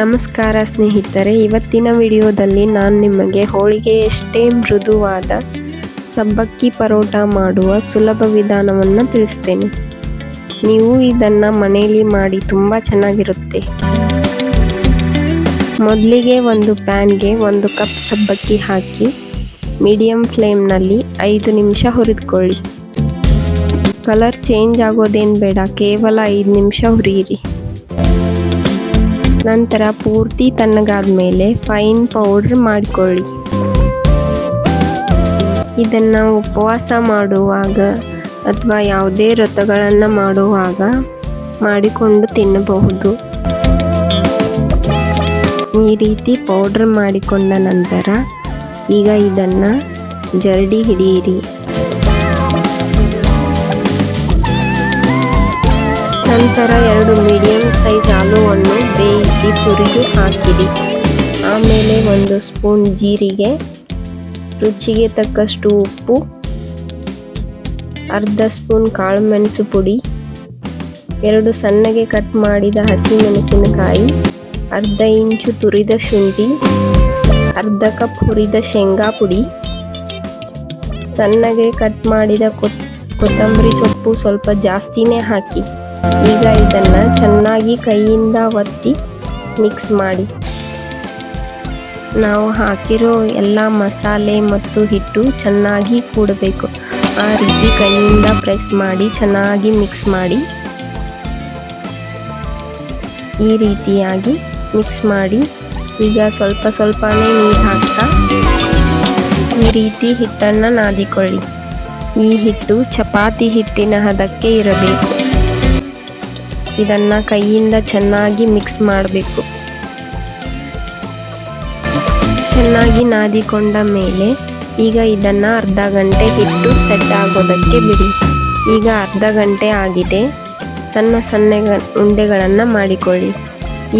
ನಮಸ್ಕಾರ ಸ್ನೇಹಿತರೆ, ಇವತ್ತಿನ ವಿಡಿಯೋದಲ್ಲಿ ನಾನು ನಿಮಗೆ ಹೋಳಿಗೆ ಎಷ್ಟೇ ಮೃದುವಾದ ಸಬ್ಬಕ್ಕಿ ಪರೋಟ ಮಾಡುವ ಸುಲಭ ವಿಧಾನವನ್ನು ತಿಳಿಸ್ತೇನೆ. ನೀವು ಇದನ್ನು ಮನೆಯಲ್ಲಿ ಮಾಡಿ ತುಂಬ ಚೆನ್ನಾಗಿರುತ್ತೆ. ಮೊದಲಿಗೆ ಒಂದು ಪ್ಯಾನ್ಗೆ ಒಂದು ಕಪ್ ಸಬ್ಬಕ್ಕಿ ಹಾಕಿ, ಮೀಡಿಯಂ ಫ್ಲೇಮ್ನಲ್ಲಿ ಐದು ನಿಮಿಷ ಹುರಿದುಕೊಳ್ಳಿ. ಕಲರ್ ಚೇಂಜ್ ಆಗೋದೇನು ಬೇಡ, ಕೇವಲ ಐದು ನಿಮಿಷ ಹುರಿಯಿರಿ. ನಂತರ ಪೂರ್ತಿ ತಣ್ಣಗಾದ ಮೇಲೆ ಫೈನ್ ಪೌಡ್ರ್ ಮಾಡಿಕೊಳ್ಳಿ. ಇದನ್ನು ಉಪವಾಸ ಮಾಡುವಾಗ ಅಥವಾ ಯಾವುದೇ ವ್ರತಗಳನ್ನು ಮಾಡುವಾಗ ಮಾಡಿಕೊಂಡು ತಿನ್ನಬಹುದು. ಈ ರೀತಿ ಪೌಡ್ರ್ ಮಾಡಿಕೊಂಡ ನಂತರ ಈಗ ಇದನ್ನು ಜರಡಿ ಹಿಡಿಯಿರಿ. ನಂತರ ಎರಡು ಮೀಡಿಯಂ ಬೇಯಿಸಿ ತುರಿದು ಹಾಕಿರಿ. ಆಮೇಲೆ ಒಂದು ಸ್ಪೂನ್ ಜೀರಿಗೆ, ರುಚಿಗೆ ತಕ್ಕಷ್ಟು ಉಪ್ಪು, ಅರ್ಧ ಸ್ಪೂನ್ ಕಾಳುಮೆಣಸು ಪುಡಿ, ಎರಡು ಸಣ್ಣಗೆ ಕಟ್ ಮಾಡಿದ ಹಸಿಮೆಣಸಿನಕಾಯಿ, ಅರ್ಧ ಇಂಚು ತುರಿದ ಶುಂಠಿ, ಅರ್ಧ ಕಪ್ ಹುರಿದ ಶೇಂಗಾ ಪುಡಿ, ಸಣ್ಣಗೆ ಕಟ್ ಮಾಡಿದ ಕೊತ್ತಂಬರಿ ಸೊಪ್ಪು ಸ್ವಲ್ಪ ಜಾಸ್ತಿನೇ ಹಾಕಿ. ಈಗ ಇದನ್ನು ಚೆನ್ನಾಗಿ ಕೈಯಿಂದ ಒತ್ತಿ ಮಿಕ್ಸ್ ಮಾಡಿ. ನಾವು ಹಾಕಿರೋ ಎಲ್ಲ ಮಸಾಲೆ ಮತ್ತು ಹಿಟ್ಟು ಚೆನ್ನಾಗಿ ಕೂಡಬೇಕು. ಆ ರೀತಿ ಕೈಯಿಂದ ಪ್ರೆಸ್ ಮಾಡಿ ಚೆನ್ನಾಗಿ ಮಿಕ್ಸ್ ಮಾಡಿ. ಈ ರೀತಿಯಾಗಿ ಮಿಕ್ಸ್ ಮಾಡಿ. ಈಗ ಸ್ವಲ್ಪ ಸ್ವಲ್ಪನೇ ನೀರು ಹಾಕ್ತಾ ಈ ರೀತಿ ಹಿಟ್ಟನ್ನು ನಾದಿಕೊಳ್ಳಿ. ಈ ಹಿಟ್ಟು ಚಪಾತಿ ಹಿಟ್ಟಿನ ಹದಕ್ಕೆ ಇರಬೇಕು. ಇದನ್ನು ಕೈಯಿಂದ ಚೆನ್ನಾಗಿ ಮಿಕ್ಸ್ ಮಾಡಬೇಕು. ಚೆನ್ನಾಗಿ ನಾದಿಕೊಂಡ ಮೇಲೆ ಈಗ ಇದನ್ನು ಅರ್ಧ ಗಂಟೆ ಹಿಟ್ಟು ಸೆಟ್ ಆಗೋದಕ್ಕೆ ಬಿಡಿ. ಈಗ ಅರ್ಧ ಗಂಟೆ ಆಗಿದೆ. ಸಣ್ಣ ಸಣ್ಣ ಉಂಡೆಗಳನ್ನು ಮಾಡಿಕೊಳ್ಳಿ.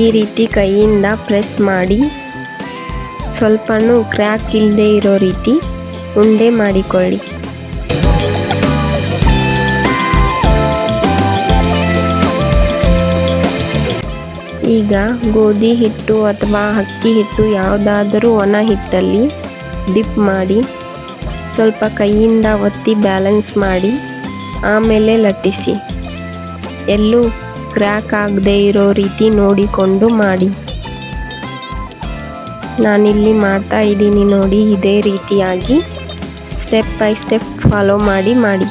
ಈ ರೀತಿ ಕೈಯಿಂದ ಪ್ರೆಸ್ ಮಾಡಿ ಸ್ವಲ್ಪನೂ ಕ್ರ್ಯಾಕ್ ಇಲ್ಲದೆ ಇರೋ ರೀತಿ ಉಂಡೆ ಮಾಡಿಕೊಳ್ಳಿ. ಈಗ ಗೋಧಿ ಹಿಟ್ಟು ಅಥವಾ ಅಕ್ಕಿ ಹಿಟ್ಟು ಯಾವುದಾದರೂ ಒಣ ಹಿಟ್ಟಲ್ಲಿ ಡಿಪ್ ಮಾಡಿ, ಸ್ವಲ್ಪ ಕೈಯಿಂದ ಒತ್ತಿ ಬ್ಯಾಲೆನ್ಸ್ ಮಾಡಿ, ಆಮೇಲೆ ಲಟ್ಟಿಸಿ. ಎಲ್ಲೂ ಕ್ರ್ಯಾಕ್ ಆಗದೆ ಇರೋ ರೀತಿ ನೋಡಿಕೊಂಡು ಮಾಡಿ. ನಾನಿಲ್ಲಿ ಮಾಡ್ತಾ ಇದ್ದೀನಿ ನೋಡಿ, ಇದೇ ರೀತಿಯಾಗಿ ಸ್ಟೆಪ್ ಬೈ ಸ್ಟೆಪ್ ಫಾಲೋ ಮಾಡಿ ಮಾಡಿ.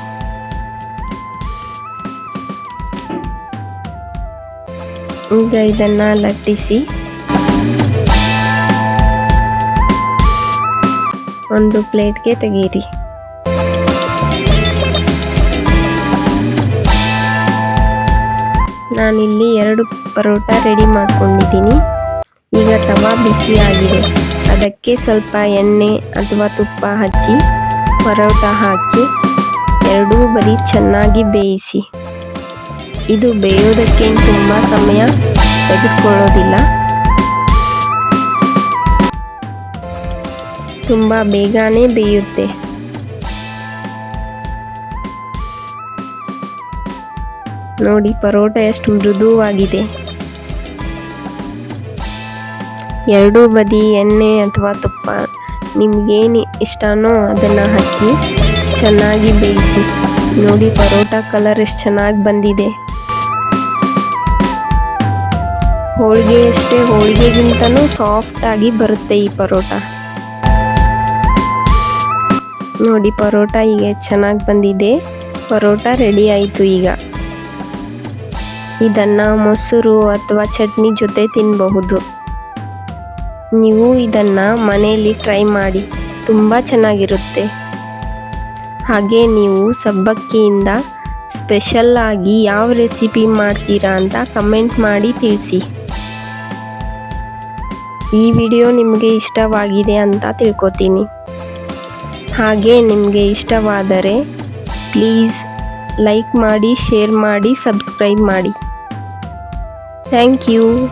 ಈಗ ಇದನ್ನು ಲಟ್ಟಿಸಿ ಒಂದು ಪ್ಲೇಟ್ಗೆ ತೆಗೀರಿ. ನಾನಿಲ್ಲಿ ಎರಡು ಪರೋಟ ರೆಡಿ ಮಾಡ್ಕೊಂಡಿದ್ದೀನಿ. ಈಗ ತವಾ ಬಿಸಿಯಾಗಿದೆ. ಅದಕ್ಕೆ ಸ್ವಲ್ಪ ಎಣ್ಣೆ ಅಥವಾ ತುಪ್ಪ ಹಚ್ಚಿ, ಪರೋಟ ಹಾಕಿ, ಎರಡೂ ಬರೀ ಚೆನ್ನಾಗಿ ಬೇಯಿಸಿ. ಇದು ಬೇಯೋದಕ್ಕೆ ತುಂಬ ಸಮಯ ತೆಗೆದುಕೊಳ್ಳೋದಿಲ್ಲ. ತುಂಬ ಬೇಗನೆ ಬೇಯುತ್ತೆ. ನೋಡಿ ಪರೋಟ ಎಷ್ಟು ಮೃದುವಾಗಿದೆ. ಎರಡೂ ಬದಿ ಎಣ್ಣೆ ಅಥವಾ ತುಪ್ಪ ನಿಮಗೇನು ಇಷ್ಟನೋ ಅದನ್ನು ಹಚ್ಚಿ ಚೆನ್ನಾಗಿ ಬೇಯಿಸಿ. ನೋಡಿ ಪರೋಟ ಕಲರ್ ಎಷ್ಟು ಚೆನ್ನಾಗಿ ಬಂದಿದೆ. ಹೋಳಿಗೆ ಅಷ್ಟೇ, ಹೋಳಿಗೆಗಿಂತನೂ ಆಗಿ ಬರುತ್ತೆ ಈ ಪರೋಟ. ನೋಡಿ, ಪರೋಟ ಈಗ ಚೆನ್ನಾಗಿ ಬಂದಿದೆ. ಪರೋಟ ರೆಡಿ ಆಯಿತು ಈಗ. ಇದನ್ನು ಮೊಸರು ಅಥವಾ ಚಟ್ನಿ ಜೊತೆ ತಿನ್ನಬಹುದು ನೀವು ಇದನ್ನು ಮನೆಯಲ್ಲಿ ಟ್ರೈ ಮಾಡಿ, ತುಂಬ ಚೆನ್ನಾಗಿರುತ್ತೆ. ಹಾಗೆ ನೀವು ಸಬ್ಬಕ್ಕಿಯಿಂದ ಸ್ಪೆಷಲ್ಲಾಗಿ ಯಾವ ರೆಸಿಪಿ ಮಾಡ್ತೀರಾ ಅಂತ ಕಮೆಂಟ್ ಮಾಡಿ ತಿಳಿಸಿ. ಈ ವಿಡಿಯೋ ನಿಮಗೆ ಇಷ್ಟವಾಗಿದೆ ಅಂತ ತಿಳ್ಕೊತೀನಿ. ಹಾಗೆ ನಿಮಗೆ ಇಷ್ಟವಾದರೆ ಪ್ಲೀಸ್ ಲೈಕ್ ಮಾಡಿ, ಶೇರ್ ಮಾಡಿ, ಸಬ್ಸ್ಕ್ರೈಬ್ ಮಾಡಿ. Thank you.